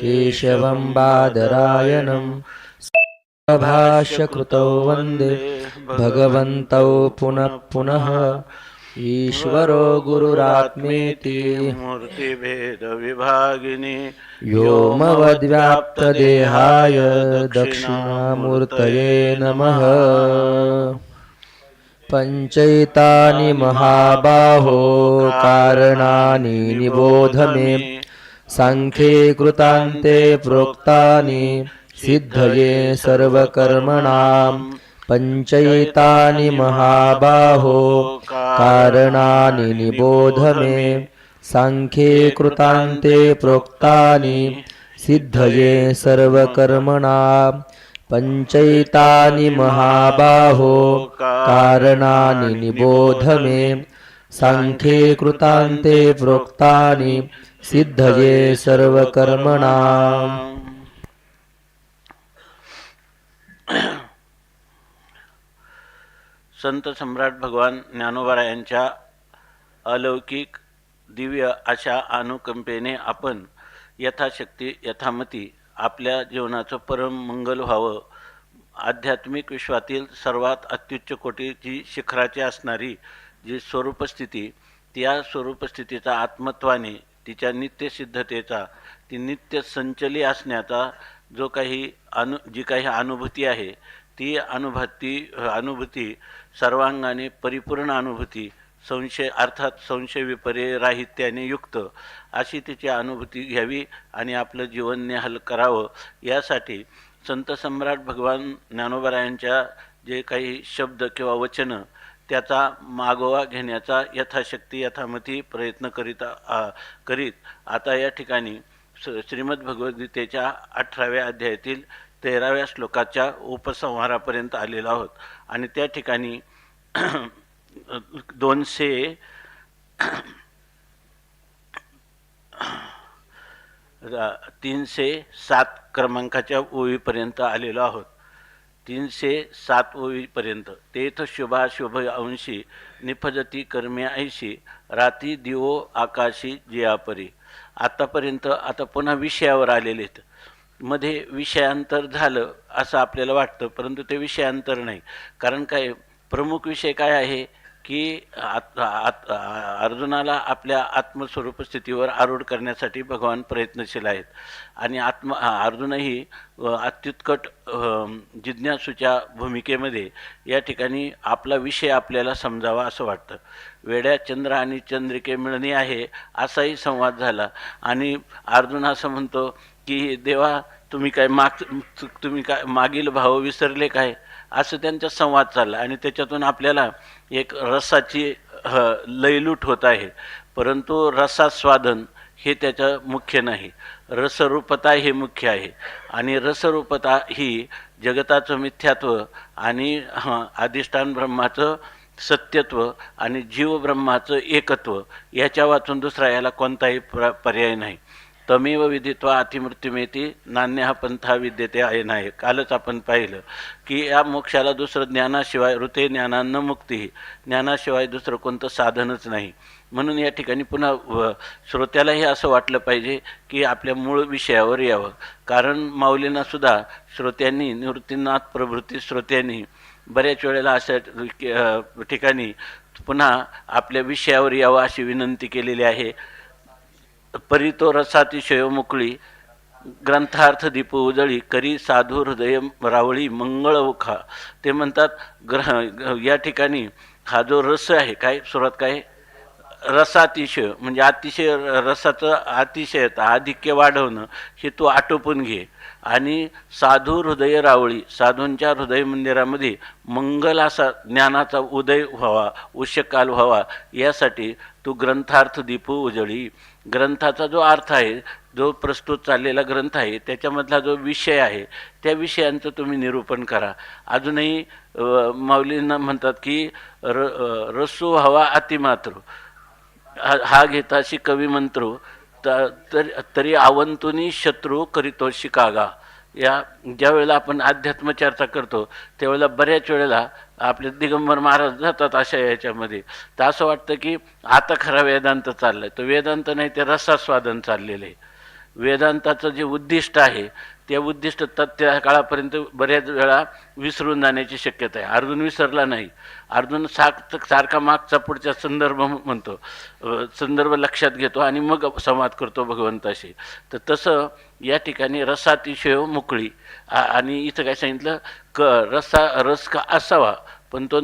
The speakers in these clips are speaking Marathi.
केशवं बादरायणं भाष्यकृतौ वन्दे भगवन्तौ पुनः पुनः ईश्वरो गुरुरात्मेति मूर्तिभेदविभागिनि व्योमवद्व्याप्तदेहाय दक्षिणामूर्तये नमः पञ्चैतानि महाबाहो कारणानि निबोध मे साङ्ख्ये कृतान्ते प्रोक्तानि सिद्धये सर्वकर्मणां पञ्चैतानि महाबाहो कारणानि निबोध मे साङ्ख्ये कृतान्ते प्रोक्तानि सिद्धये सर्वकर्मणां पञ्चैतानि महाबाहो कारणानि निबोध मे साङ्ख्ये कृतान्ते प्रोक्तानि सिद्धये सर्वकर्मणाम् संत सम्राट भगवान ज्ञानोबा यांच्या अलौकिक दिव्य अशा अनुकंपेने आपण यथाशक्ती यथामती आपल्या जीवनाचं परम मंगल व्हावं. आध्यात्मिक विश्वातील सर्वात अत्युच्च कोटीची शिखराची असणारी जी स्वरूपस्थिती त्या स्वरूपस्थितीचा आत्मत्वाने तिच्या नित्यसिद्धतेचा ती नित्य संचली असण्याचा जो काही अनु जी काही अनुभूती आहे ती अनुभूती अनुभूती सर्वांगाने परिपूर्ण अनुभूती संशय अर्थात संशय विपर्य राहित्याने युक्त अशी तिची अनुभूती घ्यावी आणि आपलं जीवन निहल करावं. यासाठी संत सम्राट भगवान ज्ञानोबरायांच्या जे काही शब्द किंवा वचनं त्याचा मागोवा घेण्याचा यथाशक्ती यथामती प्रयत्न करीत करीत. आता या ठिकाणी श्रीमद भगवद्गीतेच्या अठराव्या अध्यायातील तेराव्या श्लोकाच्या उपसंहारापर्यंत आलेलो आहोत. आणि त्या ठिकाणी दोनशे तीनशे सात क्रमांकाच्या ओळीपर्यंत आलेलो आहोत. तीनशे सातवीपर्यंत तेथ शुभा शुभ अंशी निफजती कर्मे ऐशी राती दिवो आकाशी जियापरी. आतापर्यंत आता पुन्हा विषयावर आलेले आहेत मध्ये विषयांतर झालं असं आपल्याला वाटतं परंतु ते विषयांतर नाही. कारण काय प्रमुख विषय काय आहे? की आत आत अर्जुनाला आपल्या आत्मस्वरूप स्थितीवर आरूढ करण्यासाठी भगवान प्रयत्नशील आहेत. आणि आत्म अर्जुनही अत्युत्कट जिज्ञासूच्या भूमिकेमध्ये या ठिकाणी आपला विषय आपल्याला समजावा असं वाटतं. वेड्या चंद्र आणि चंद्रिके मिळणे आहे असाही संवाद झाला. आणि अर्जुन असं म्हणतो की देवा तुम्ही काय माग तुम्ही काय मागील भाव विसरले काय? असं त्यांचा संवाद चालला. आणि त्याच्यातून आपल्याला एक रसाची ह, लयलूट होत आहे. परंतु रसास्वादन हे त्याचं मुख्य नाही. रसरूपता हे मुख्य आहे. आणि रसरूपता ही जगताचं मिथ्यात्व आणि अधिष्ठान ब्रह्माचं सत्यत्व आणि जीवब्रह्माचं एकत्व याच्या वाचून दुसरा याला कोणताही प्र पर्याय नाही. तमेव विधित्वा अतिमृत्यूमेती नान्य हा पंथा विद्यते आहे नाही. कालच आपण पाहिलं की या मोक्षाला दुसरं ज्ञानाशिवाय ऋते ज्ञानान्न मुक्ती ज्ञानाशिवाय दुसरं कोणतं साधनच नाही. म्हणून या ठिकाणी पुन्हा व श्रोत्यालाही असं वाटलं पाहिजे की आपल्या मूळ विषयावर यावं. कारण माऊलींना सुद्धा श्रोत्यांनी निवृत्तीनाथ प्रभृती श्रोत्यांनी बऱ्याच वेळेला अशा ठिकाणी पुन्हा आपल्या विषयावर यावं अशी विनंती केलेली आहे. परितो रसातिशय मोकळी ग्रंथार्थ दीप उजळी करी साधू हृदय रावळी मंगळ उखा ते म्हणतात ग्रह या ठिकाणी हा जो रस आहे काय सुरुवात काय? रसातिशय म्हणजे अतिशय रसाचं अतिशयता आधिक्य वाढवणं हे तू आटोपून घे. आणि साधू हृदय रावळी साधूंच्या हृदय मंदिरामध्ये मंगल असा ज्ञानाचा उदय व्हावा उष्यकाल व्हावा यासाठी तू ग्रंथार्थ दीप उजळी. ग्रंथाचा जो अर्थ आहे जो प्रस्तुत चाललेला ग्रंथ आहे त्याच्यामधला जो विषय आहे त्या विषयांचं तुम्ही निरूपण करा. अजूनही माऊलींना म्हणतात की र रसू हवा अतिमात्र. हा हा घेताशी कवी मंत्र तर तरी आवंतुनी शत्रू करीतो शिकागा. या ज्या वेळेला आपण अध्यात्म चर्चा करतो त्यावेळेला बऱ्याच वेळेला आपले दिगंबर महाराज जातात अशा याच्यामध्ये. तर असं वाटतं की आता खरा वेदांत चाललाय. तो वेदांत नाही ते रसास्वादन चाललेलं आहे. वेदांताचं जे उद्दिष्ट आहे ते उद्दिष्ट त्या काळापर्यंत बऱ्याच वेळा विसरून जाण्याची शक्यता आहे. अर्जुन विसरला नाही. अर्जुन साक सारखा मागचा पुढचा संदर्भ म्हणतो. संदर्भ लक्षात घेतो आणि मग संवाद करतो भगवंताशी. तर तसं या ठिकाणी रसातिशय मोकळी. आणि इथं काय सांगितलं? क रसा रस का असावा? पण तो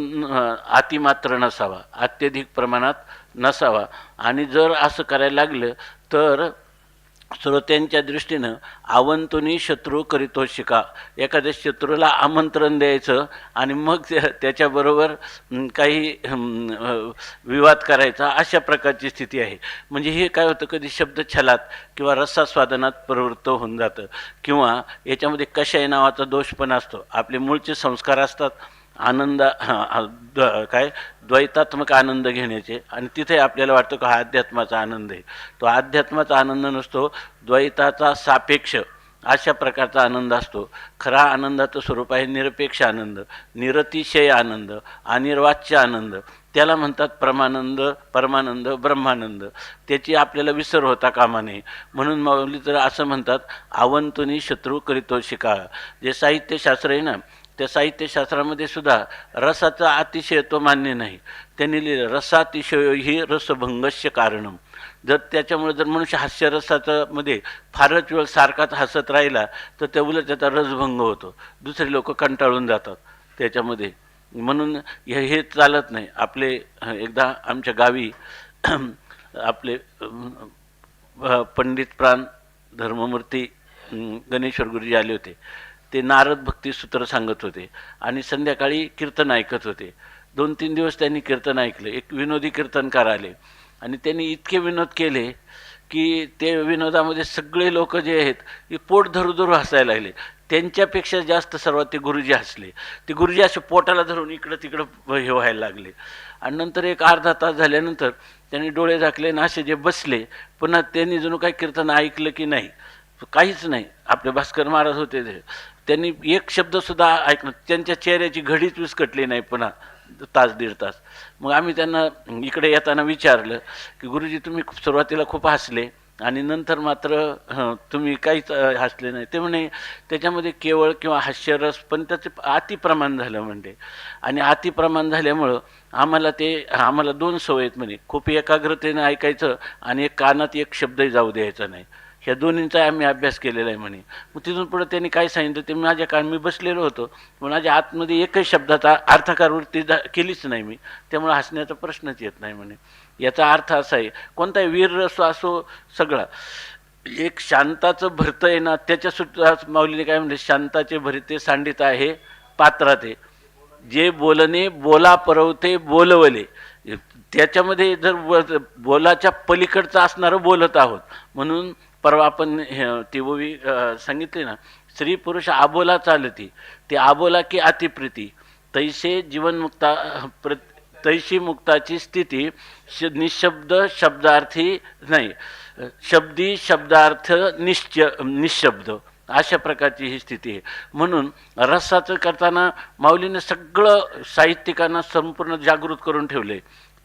अतिमात्र नसावा अत्यधिक प्रमाणात नसावा. आणि जर असं करायला लागलं तर श्रोत्यांच्या दृष्टीनं आवंतुनी शत्रू करीतो शिका. एखाद्या शत्रूला आमंत्रण द्यायचं आणि मग त्याच्याबरोबर काही विवाद करायचा अशा प्रकारची स्थिती आहे. म्हणजे हे काय होतं कधी शब्द छलात किंवा रसास्वादनात प्रवृत्त होऊन जातं. किंवा याच्यामध्ये कशाय नावाचा दोष पण असतो. आपले मूळचे संस्कार असतात. आनंद हा, द- काय? द्वैतात्मक आनंद घेण्याचे. आणि तिथे आपल्याला वाटतं का हा अध्यात्माचा आनंद आहे. तो अध्यात्माचा आनंद नसतो द्वैताचा सापेक्ष अशा प्रकारचा आनंद असतो. खरा आनंदाचं स्वरूप आहे निरपेक्ष आनंद निरतिशय आनंद अनिर्वाच्य आनंद. त्याला म्हणतात परमानंद परमानंद ब्रह्मानंद. त्याची आपल्याला विसर होता कामा नये. म्हणून माऊली तर असं म्हणतात आवंतुनी शत्रू करीतो शिका जे साहित्यशास्त्र आहे ना त्या साहित्यशास्त्रामध्ये सुद्धा रसाचा अतिशय तो मान्य नाही. त्यांनी लिहिलं रसातिशय ही रसभंगस्य कारणम जर त्याच्यामुळे जर मनुष्य हास्यरसाचा मध्ये फारच वेळ सारखाच हसत राहिला तर त्या उलट त्याचा रसभंग होतो. दुसरे लोक कंटाळून जातात त्याच्यामध्ये. म्हणून हे हे चालत नाही. आपले एकदा आमच्या गावी आपले पंडित प्राण धर्ममूर्ती गणेश्वर गुरुजी आले होते. ते नारद भक्ती सूत्र सांगत होते आणि संध्याकाळी कीर्तन ऐकत होते. दोन तीन दिवस त्यांनी कीर्तन ऐकलं. एक विनोदी कीर्तनकार आले आणि त्यांनी इतके विनोद केले की ते विनोदामध्ये सगळे लोक जे आहेत ते पोट धरू धरू हसायला लागले. त्यांच्यापेक्षा जास्त सर्वात ते गुरुजी हसले. ते गुरुजी असे पोटाला धरून इकडं तिकडं हे व्हायला लागले. आणि नंतर एक अर्धा तास झाल्यानंतर त्यांनी डोळे झाकले आणि असे जे बसले पुन्हा त्यांनी जणू काही कीर्तन ऐकलं की नाही. काहीच नाही. आपले भास्कर महाराज होते ते. त्यांनी एक शब्दसुद्धा ऐकलं. त्यांच्या चेहऱ्याची घडीच विस्कटली नाही पुन्हा तास दीड तास. मग आम्ही त्यांना इकडे येताना विचारलं की गुरुजी तुम्ही खूप- सुरुवातीला खूप हसले आणि नंतर मात्र तुम्ही काहीच हसले नाही. ते म्हणे त्याच्यामध्ये केवळ किंवा हास्यरस पण त्याचं अतिप्रमाण झालं म्हणजे आणि अतिप्रमाण झाल्यामुळं आम्हाला ते आम्हाला दोन सवय आहेत म्हणे. खूप एकाग्रतेनं ऐकायचं आणि एक कानात एक शब्दही जाऊ द्यायचा नाही. ह्या दोन्हींचा आम्ही अभ्यास केलेला आहे म्हणे. मग तिथून पुढे त्यांनी काय सांगितलं ते माझ्या कान मी बसलेलो होतो. माझ्या आतमध्ये एकही शब्दाचा अर्थकार वृत्ती केलीच नाही मी. त्यामुळे हसण्याचा प्रश्नच येत नाही म्हणे. याचा अर्थ असा आहे कोणताही वीर रस असो सगळा एक शांताचं भरतं आहे ना त्याच्यासुद्धा माऊलीने काय म्हणले शांताचे भरिते सांडित आहे पात्रात. जे बोलणे बोला परवते बोलवले. त्याच्यामध्ये जर बोलाच्या पलीकडचं असणारं बोलत आहोत. म्हणून परवा आपण हे- ती ओवी सांगितली ना स्त्री पुरुष आबोला चालती ती आबोला की अतिप्रीती तैसे जीवनमुक्ता प्र तैशी मुक्ताची स्थिती श निशब्द शब्दार्थी नाही शब्दी शब्दार्थ निश्च निशब्द अशा प्रकारची ही स्थिती आहे. म्हणून रसाचं करताना माऊलीने सगळं साहित्यिकांना संपूर्ण जागृत करून ठेवले.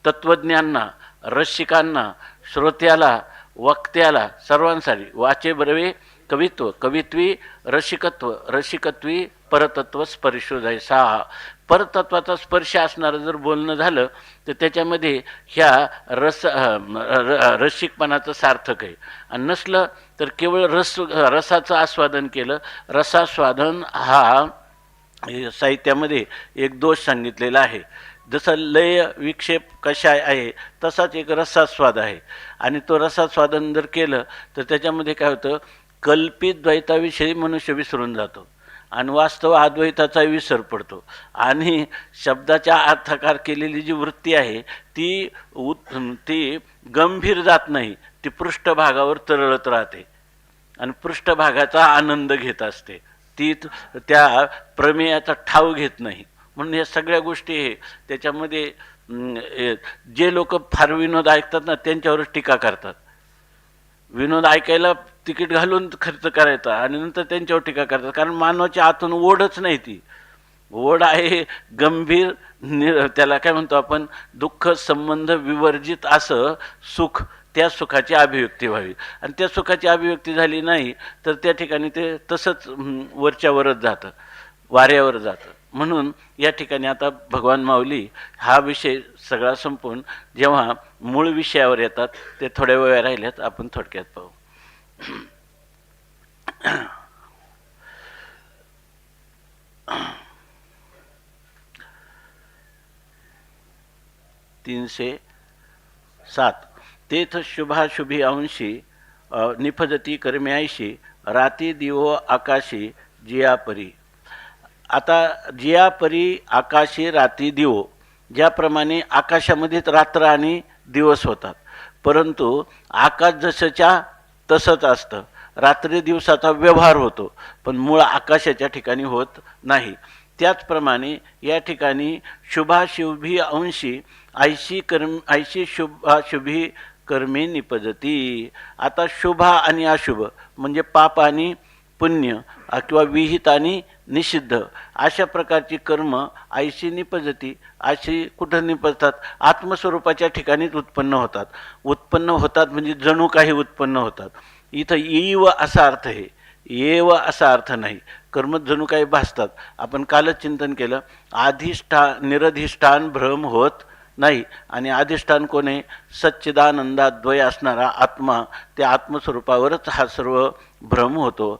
तत्त्वज्ञांना रसिकांना श्रोत्याला वक्त्याला सर्वांसाठी. वाचे बरवे कवित्व कवित्वी रसिकत्व रसिकत्वी परतत्व स्पर्शोदय सहा. परतत्वाचा स्पर्श असणारं जर बोलणं झालं तर त्याच्यामध्ये ह्या रस र- रसिकपणाचं सार्थक आहे. आणि नसलं तर केवळ रस रसाचं आस्वादन केलं. रसास्वादन हा साहित्यामध्ये एक दोष सांगितलेला आहे. जसं लय विक्षेप कशा आहे तसाच एक रसास्वाद आहे. आणि तो रसास्वादन जर केलं तर त्याच्यामध्ये काय होतं कल्पित द्वैताविषयी मनुष्य विसरून जातो. आणि वास्तव अद्वैताचा विसर पडतो. आणि शब्दाच्या अर्थकार केलेली जी वृत्ती आहे ती उत् ती गंभीर जात नाही. ती पृष्ठभागावर तरळत राहते. आणि पृष्ठभागाचा आनंद घेत असते. ती त्या प्रमेयाचा ठाव घेत नाही. म्हणून या सगळ्या गोष्टी हे त्याच्यामध्ये जे लोक फार विनोद ऐकतात ना त्यांच्यावरच टीका करतात. विनोद ऐकायला तिकीट घालून खर्च करायचा आणि नंतर त्यांच्यावर टीका करतात. कारण मानवाच्या आतून ओढच नाही ती. ओढ आहे गंभीर नि त्याला काय म्हणतो आपण दुःख संबंध विवर्जित असं सुख त्या सुखाची अभिव्यक्ती व्हावी. आणि त्या सुखाची अभिव्यक्ती झाली नाही तर त्या ठिकाणी ते तसंच वरच्यावरच जातं वाऱ्यावर जातं. म्हणून या ठिकाणी आता भगवान माऊली हा विषय सगळा संपून जेव्हा मूळ विषयावर येतात ते थोड्या वेळ राहिल्यात आपण थोडक्यात पाहू. तीनशे सात. तेथ शुभाशुभी अंशी निफजती निपजती कर्म्याशी राती दिवो आकाशी जियापरी. आता जियापरी आकाशी राती दिवो ज्याप्रमाणे आकाशामध्येच रात्र आणि दिवस होतात. परंतु आकाश जसंच्या तसंच असतं. रात्री दिवसाचा व्यवहार होतो पण मूळ आकाशाच्या ठिकाणी होत नाही. त्याचप्रमाणे या ठिकाणी शुभाशुभी अंशी ऐशी कर्म ऐशी शुभाशुभी कर्मे निपजती. आता शुभा आणि अशुभ म्हणजे पाप आणि पुण्य किंवा विहित आणि निषिद्ध. अशा प्रकारची कर्म ऐशी निपजती अशी कुठं निपजतात? आत्मस्वरूपाच्या ठिकाणीच उत्पन्न होतात. उत्पन्न होतात म्हणजे जणू काही उत्पन्न होतात. इथं ईव असा अर्थ आहे. येव असा अर्थ नाही. कर्म जणू काही भासतात. आपण कालच चिंतन केलं. आधिष्ठा निरधिष्ठान भ्रम होत नाही. आणि अधिष्ठान कोण आहे? सच्चिदानंदाद्वय असणारा आत्मा. त्या आत्मस्वरूपावरच हा सर्व भ्रम होतो.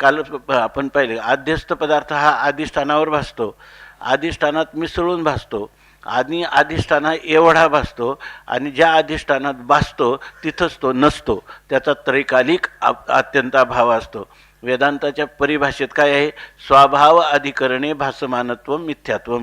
काल आपण पाहिले आद्यस्थ पदार्थ हा अधिष्ठानावर भासतो. अधिष्ठानात मिसळून भासतो. आणि अधिष्ठाना एवढा भासतो आणि ज्या अधिष्ठानात भासतो तिथंच तो नसतो. त्याचा त्रैकालिक अत्यंत अभाव असतो. वेदांताच्या परिभाषेत काय आहे? स्वभाव अधिकरणे भासमानत्व मिथ्यात्व.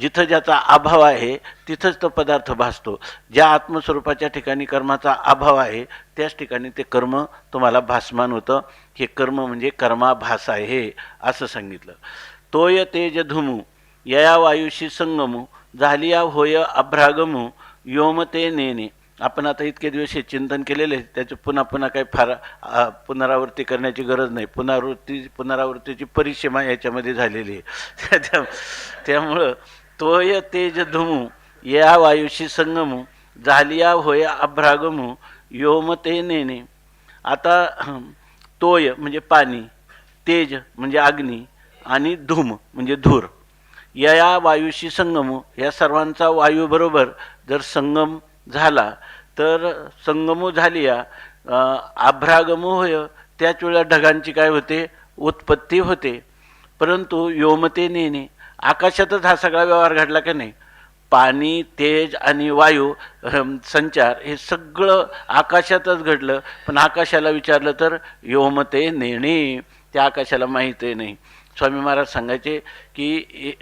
जिथं ज्याचा अभाव आहे तिथंच तो पदार्थ भासतो. ज्या आत्मस्वरूपाच्या ठिकाणी कर्माचा अभाव आहे त्याच ठिकाणी ते कर्म तुम्हाला भासमान होतं. हे कर्म म्हणजे कर्माभास आहे असं सांगितलं. तोय तेज धुमू यया वायुशी संगमू झालिया होय अभ्रागमू योमते नेने आपण आता इतके दिवस हे चिंतन केलेले आहे, त्याचं पुन्हा पुन्हा काही फार पुनरावृत्ती करण्याची गरज नाही. पुनरावृत्ती पुनरावृत्तीची परिसीमा याच्यामध्ये झालेली आहे. त्या- त्यामुळं तोय तेज धुमू या वायुशी संगमू झालिया होय अभ्रागमू योमते नेने. आता तोय म्हणजे पाणी तेज म्हणजे अग्नी आणि धूम म्हणजे धूर. या या वायूशी संगम या सर्वांचा वायूबरोबर जर संगम झाला तर संगमू झाली या होय त्याच वेळा ढगांची काय होते? उत्पत्ती होते. परंतु योमते नेणे आकाशातच हा सगळा व्यवहार घडला का नाही? पाणी तेज आणि वायू संचार हे सगळं आकाशातच घडलं. पण आकाशाला विचारलं तर योमते नेणे त्या आकाशाला माहीतही नाही. स्वामी महाराज सांगायचे की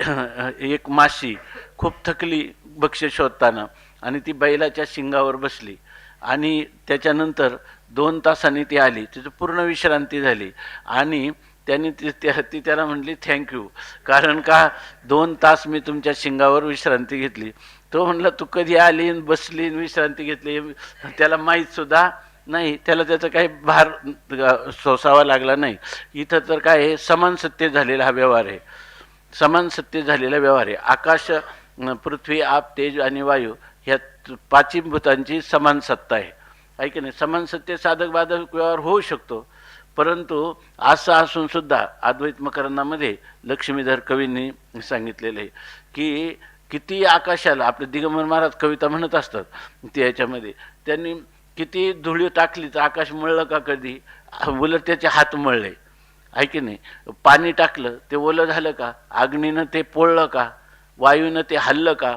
एक माशी खूप थकली बक्षीस शोधताना आणि ती बैलाच्या शिंगावर बसली. आणि त्याच्यानंतर दोन तासांनी ती आली. तिचं पूर्ण विश्रांती झाली. आणि त्यांनी ती त्या- ती त्याला म्हणली थँक्यू कारण का दोन तास मी तुमच्या शिंगावर विश्रांती घेतली. तो म्हणला तू कधी आली बसली विश्रांती घेतली त्याला माहीतसुद्धा नाही. त्याला त्याचा काही भार सोसावा लागला नाही. इथं तर काय आहे समान सत्य झालेला हा व्यवहार आहे. समान सत्य झालेला व्यवहार आहे. आकाश पृथ्वी आप तेज आणि वायू ह्या भूतांची समान सत्ता आहे. आहे की नाही? समान सत्य साधक बाधक व्यवहार होऊ शकतो. परंतु असं असून सुद्धा अद्वैत मकरंदामध्ये लक्ष्मीधर कवींनी सांगितलेलं आहे की किती आकाशाला आपले दिगंबर महाराज कविता म्हणत असतात ते याच्यामध्ये त्यांनी किती धुळी टाकली तर आकाश मळलं का कधी? उलट त्याचे हात मळले. आहे की नाही? पाणी टाकलं ते ओलं झालं का? अग्नीनं ते पोळलं का? वायूनं ते हल्लं का?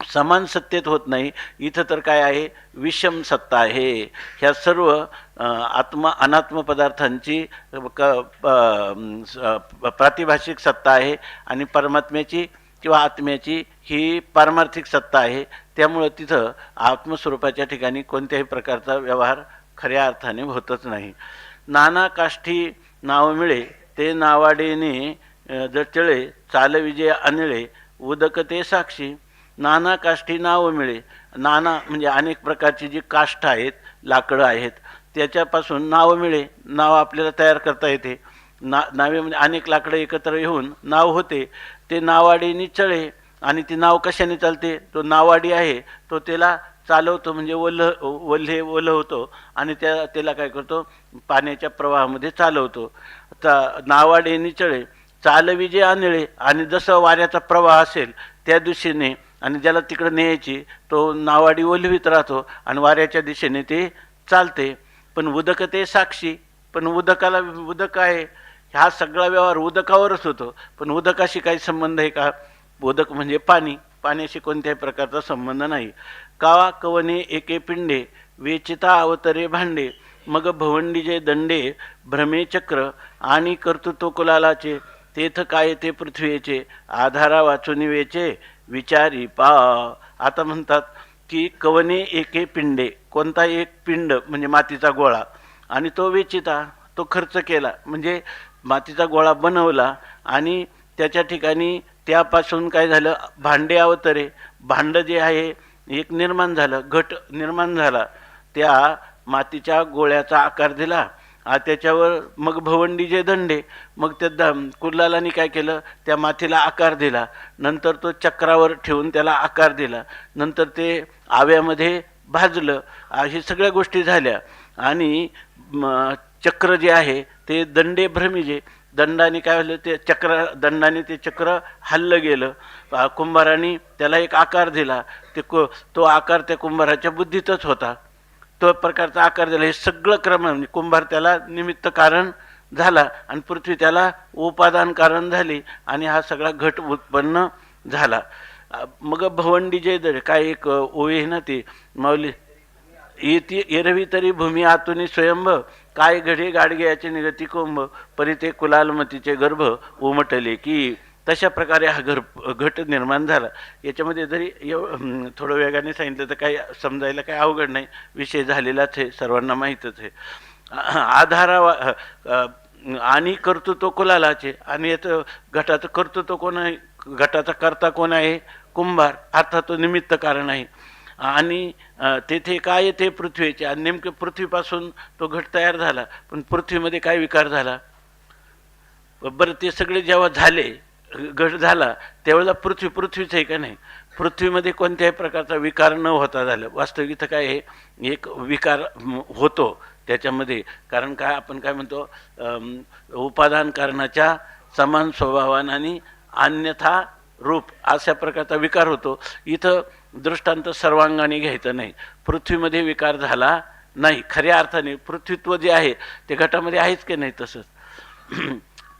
समान सत्तेत होत नाही. इथं तर काय आहे? विषम सत्ता आहे. ह्या सर्व आत्मा अनात्म पदार्थांची क प्रातिभाषिक सत्ता आहे आणि परमात्म्याची किंवा आत्म्याची ही पारमार्थिक सत्ता आहे. त्यामुळं तिथं आत्मस्वरूपाच्या ठिकाणी कोणत्याही प्रकारचा व्यवहार खऱ्या अर्थाने होतच नाही. नाना काष्ठी नाव मिळे ते नावाडेने जचळे चालविजय अनिळे उदक ते साक्षी. नाना काष्ठी नावं मिळे. नाना म्हणजे अनेक प्रकारची जी काष्ठ आहेत लाकडं आहेत त्याच्यापासून नाव मिळे. नाव आपल्याला तयार करता येते. ना नावे म्हणजे अनेक लाकडं एकत्र येऊन नाव होते. ते नावाडी चळे आणि ती नाव कशाने चालते? तो नावाडी आहे तो त्याला चालवतो म्हणजे वल्ह वल्हे ओलं होतो आणि त्या त्याला काय करतो? पाण्याच्या प्रवाहामध्ये चालवतो. तर नावाडे निचळे चालवी जे आंधळे आणि जसं वाऱ्याचा प्रवाह असेल त्या दिशेने आणि ज्याला तिकडं न्यायची तो नावाडी ओलवीत राहतो आणि वाऱ्याच्या दिशेने ते चालते. पण उदक ते साक्षी पण उदकाला उदक आहे. हा सगळा व्यवहार उदकावरच होतो. पण उदकाशी काही संबंध आहे का? उदक म्हणजे पाणी. पाण्याशी कोणत्याही प्रकारचा संबंध नाही. कावा कवने एके पिंडे वेचिता अवतरे भांडे मग भवंडीजे दंडे भ्रमे चक्र आणि कर्तृत्व कुलालाचे तेथ काय ते पृथ्वीचे आधारा वाचून वेचे विचारी पा. आता म्हणतात की कवने एके पिंडे? कोणता एक पिंड म्हणजे मातीचा गोळा? आणि तो वेचिता तो खर्च केला. म्हणजे मातीचा गोळा बनवला आणि त्याच्या ठिकाणी त्यापासून काय झालं? भांडे अवतरे. भांड जे आहे एक निर्माण झालं. घट निर्माण झाला. त्या मातीच्या गोळ्याचा आकार दिला. आ त्याच्यावर मग भवंडीचे दंडे मग त्या द कुल्लालानी काय केलं? त्या माथीला आकार दिला. नंतर तो चक्रावर ठेवून त्याला आकार दिला. नंतर ते आव्यामध्ये भाजलं. हे सगळ्या गोष्टी झाल्या. आणि चक्र जे आहे ते दंडे भ्रमिजे. दंडाने काय झालं? ते चक्र दंडाने ते चक्र हल्लं गेलं. कुंभाराने त्याला एक आकार दिला. ते को तो आकार त्या कुंभाराच्या बुद्धीतच होता. तो प्रकारचा आकार दिला. हे सगळं क्रम म्हणजे कुंभार त्याला निमित्त कारण झाला आणि पृथ्वी त्याला उपादान कारण झाली आणि हा सगळा घट उत्पन्न झाला. मग भवंडी जे दर काय एक ओळी ना ती? माऊली येती एरवी तरी भूमी आतुनी स्वयंभ काय घडे गाडग्याचे निगती कुंभ परी ते कुलालमतीचे गर्भ उमटले की तशा प्रकारे हा घर घट निर्माण झाला. याच्यामध्ये जरी एव थोडं वेगाने सांगितलं तर काही समजायला काही अवघड नाही. विषय झालेलाच आहे सर्वांना माहीतच आहे. आधारावा आणि कर्तृत्व कुलालाचे आणि याचं घटाचं कर्तृत्व कोण आहे? घटाचा कर्ता कोण आहे? कुंभार. अर्थात तो निमित्त कारण आहे. आणि तेथे काय येते पृथ्वीचे. आणि नेमके पृथ्वीपासून तो घट तयार झाला. पण पृथ्वीमध्ये काय विकार झाला? बरं ते सगळे जेव्हा झाले घट झाला त्यावेळेला पृथ्वी पृथ्वीच आहे का नाही? पृथ्वीमध्ये कोणत्याही प्रकारचा विकार न होता झालं. वास्तविक इथं काय हे एक विकार होतो त्याच्यामध्ये. कारण काय आपण काय म्हणतो उपादान कारणाच्या समान स्वभावान आणि अन्यथा रूप अशा प्रकारचा विकार होतो. इथं दृष्टांत सर्वांगाने घ्यायचं नाही. पृथ्वीमध्ये विकार झाला नाही. खऱ्या अर्थाने पृथ्वीत्व जे आहे ते घटामध्ये आहेच की नाही तसंच?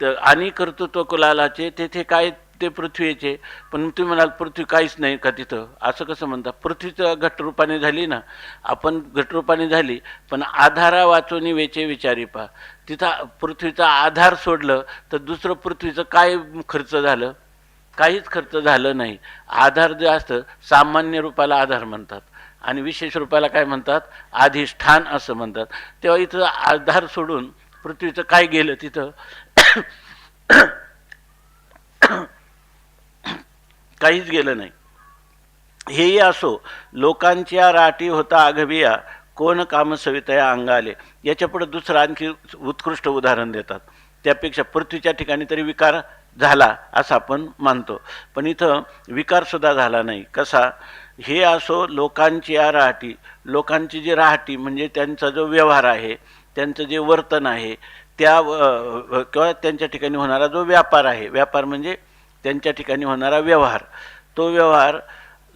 तर आणि कर्तृत्व कुलालाचे तेथे काय ते पृथ्वीचे पण तुम्ही म्हणाल पृथ्वी काहीच नाही का तिथं? असं कसं म्हणता? पृथ्वीचं घटरूपाने झाली ना. आपण घटरूपाने झाली पण आधारा वाचून वेचे विचारी पहा. तिथं पृथ्वीचा आधार सोडलं तर दुसरं पृथ्वीचं काय खर्च झालं? काहीच खर्च झालं नाही. आधार जे असतं सामान्य रूपाला आधार म्हणतात. आणि विशेष रूपाला काय म्हणतात? अधिष्ठान असं म्हणतात. तेव्हा इथं आधार सोडून पृथ्वीचं काय गेलं तिथं? काहीच गेलं नाही. हेही असो लोकांच्या राटी होता आघविया कोण काम सवितया अंगाले? याच्यापुढे दुसरं आणखी उत्कृष्ट उदाहरण देतात. त्यापेक्षा पृथ्वीच्या ठिकाणी तरी विकार झाला असं आपण मानतो. पण इथं विकारसुद्धा झाला नाही. कसा? हे असो लोकांची या राहटी लोकांची जी राहटी म्हणजे त्यांचा जो व्यवहार आहे त्यांचं जे वर्तन आहे त्या किंवा त्यांच्या ठिकाणी होणारा जो व्यापार आहे व्यापार म्हणजे त्यांच्या ठिकाणी होणारा व्यवहार. तो व्यवहार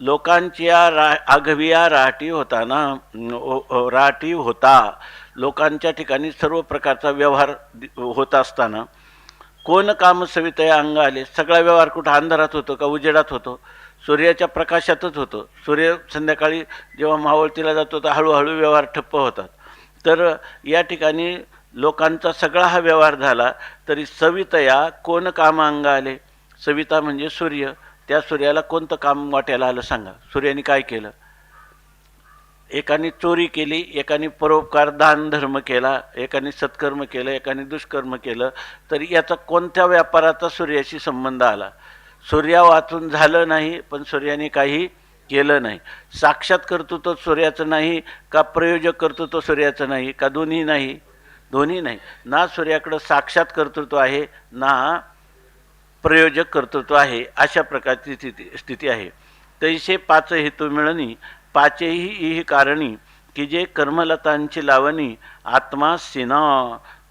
लोकांच्या रा आघविया राहटी होताना राहाटी राहटी होता लोकांच्या ठिकाणी सर्व प्रकारचा व्यवहार होत असताना कोण काम सवितया अंग आले सगळा व्यवहार कुठं अंधारात होतो का उजेडात होतो? सूर्याच्या प्रकाशातच होतो. सूर्य संध्याकाळी जेव्हा मावळतीला जातो तर हळूहळू व्यवहार ठप्प होतात. तर या ठिकाणी लोकांचा सगळा हा व्यवहार झाला तरी सवितया कोण काम अंग आले? सविता म्हणजे सूर्य. त्या सूर्याला कोणतं काम वाट्याला आलं सांगा. सूर्याने काय केलं? एकाने चोरी केली एकाने परोपकार दान धर्म केला एकाने सत्कर्म केलं एकाने दुष्कर्म केलं तर याचा कोणत्या व्यापाराचा सूर्याशी संबंध आला? सूर्या वाचून झालं नाही पण सूर्याने काही केलं नाही. साक्षात कर्तृत्व सूर्याचं नाही का प्रयोजक कर्तृत्व सूर्याचं नाही का दोन्ही नाही? दोन्ही नाही. ना सूर्याकडं साक्षात कर्तृत्व आहे ना प्रयोजक कर्तृत्व आहे अशा प्रकारची स्थिती स्थिती आहे. तैसे पाच हेतू मिळणी पाचेही ही कारणी की जे कर्मलतांची लावणी आत्मा सिना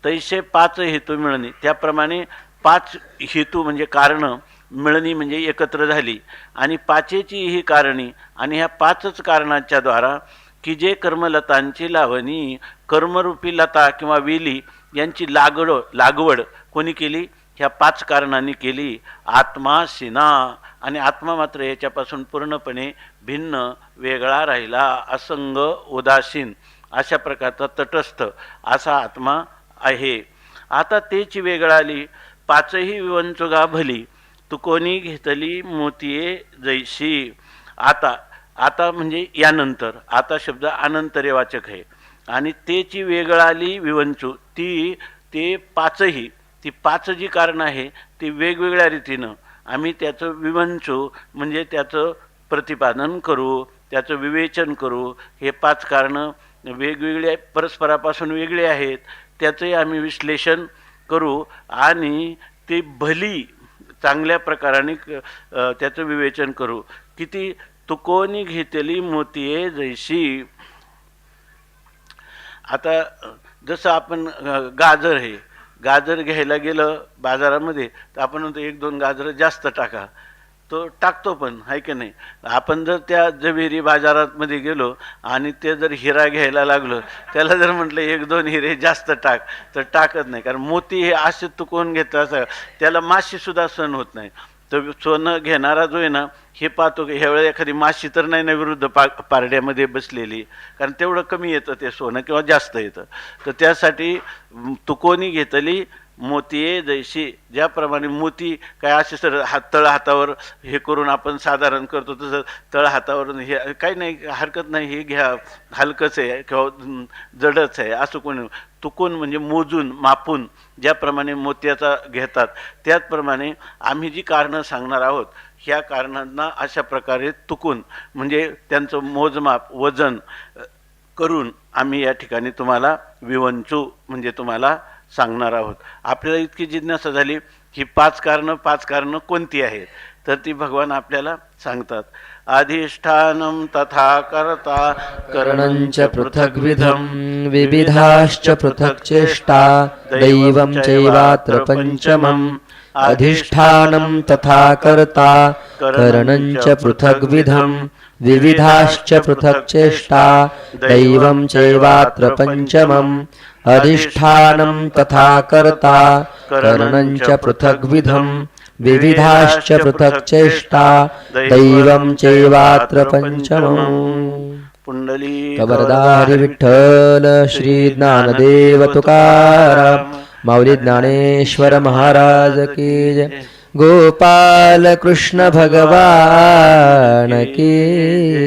तैसे पाच हेतू मिळणे. त्याप्रमाणे पाच हेतू म्हणजे कारणं मिळणी म्हणजे एकत्र झाली. आणि पाचेची ही कारणी आणि ह्या पाचच कारणाच्या द्वारा की जे कर्मलतांची लावणी कर्मरूपी लता किंवा वेली यांची लागड लागवड कोणी केली? ह्या पाच कारणांनी केली. आत्मा सिना आणि आत्मा मात्र याच्यापासून पूर्णपणे भिन्न वेगळा राहिला. असंग उदासीन अशा प्रकारचा तटस्थ असा आत्मा आहे. आता तेची वेगळाली. पाचही विवंचुगा भली. तू कोणी घेतली मोतीये जैशी? आता आता म्हणजे यानंतर. आता शब्द अनंतरेवाचक आहे. आणि तेची वेगळाली विवंचू ती ते पाचही ती पाच जी कारण आहे ती वेगवेगळ्या रीतीनं आम्ही त्याचं विवंचू म्हणजे त्याचं प्रतिपादन करू त्याचं विवेचन करू. हे पाच कारणं वेगवेगळे परस्परापासून वेगळे आहेत त्याचंही आम्ही विश्लेषण करू आणि ते भली चांगल्या प्रकाराने त्याचं विवेचन करू. किती तुकोनी घेतली मोतीये जैशी. आता जसं आपण गाजर आहे गाजर घ्यायला गेलं बाजारामध्ये तर आपण म्हणतो एक दोन गाजरं जास्त टाका. तो टाकतो पण आहे की नाही? आपण जर त्या जवेरी बाजारातमध्ये गेलो आणि ते जर हिरा घ्यायला लागलो त्याला जर म्हटलं एक दोन हिरे जास्त टाक तर टाकत नाही. कारण मोती हे असे तुकवून घेत असं त्याला माशीसुद्धा सण होत नाही. तर सोनं घेणारा जो आहे ना हे पाहतो की ह्यावेळेला एखादी माशी तर नाही ना विरुद्ध पा पारड्यामध्ये बसलेली. कारण तेवढं कमी येतं ते सोनं किंवा जास्त येतं. तर त्यासाठी तुकोनी घेतली मोतीये जैसे ज्याप्रमाणे मोती काय असे सर हात तळ हातावर हे करून आपण साधारण करतो तसं तळ हातावरून हे काही नाही हरकत नाही हे घ्या हलकंच आहे किंवा जडच आहे असं कोणी तुकून म्हणजे मोजून मापून ज्याप्रमाणे मोत्याचा घेतात त्याचप्रमाणे आम्ही जी कारणं सांगणार आहोत ह्या कारणांना अशा प्रकारे तुकून म्हणजे त्यांचं मोजमाप वजन करून आम्ही या ठिकाणी तुम्हाला विवंचू म्हणजे तुम्हाला सांगणार आहोत. आपल्याला इतकी जिज्ञासा झाली ही पाच कारणं पाच कारणं कोणती आहेत? तर ती भगवान आपल्याला सांगतात. अधिष्ठानं तथा करता करणं च पृथग्विधं विविधाश्च पृथक् चेष्टा दैवं चैवात्र पंचमम अधिष्ठानं तथा कर्ता करणं च पृथग्विधं विविधाश्च पृथक् चेष्टा दैवं चैवात्र पंचमम अधिष्ठानं तथा कर्ता करणं च पृथग्विधं विविधाश्च पृथक् चेष्टा दैवं चैवात्र पञ्चमम्। पुंडली विठ्ठल श्री ज्ञानदेव तुकाराम माऊली ज्ञानेश्वर महाराज की जय। गोपाल कृष्ण भगवान की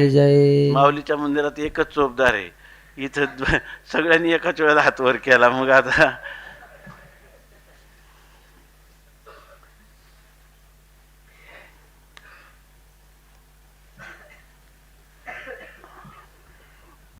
जय। माऊलीच्या मंदिरात एकच चोपदार आहे इथं सगळ्यांनी एकाच वेळेला हात वर केला. मग आता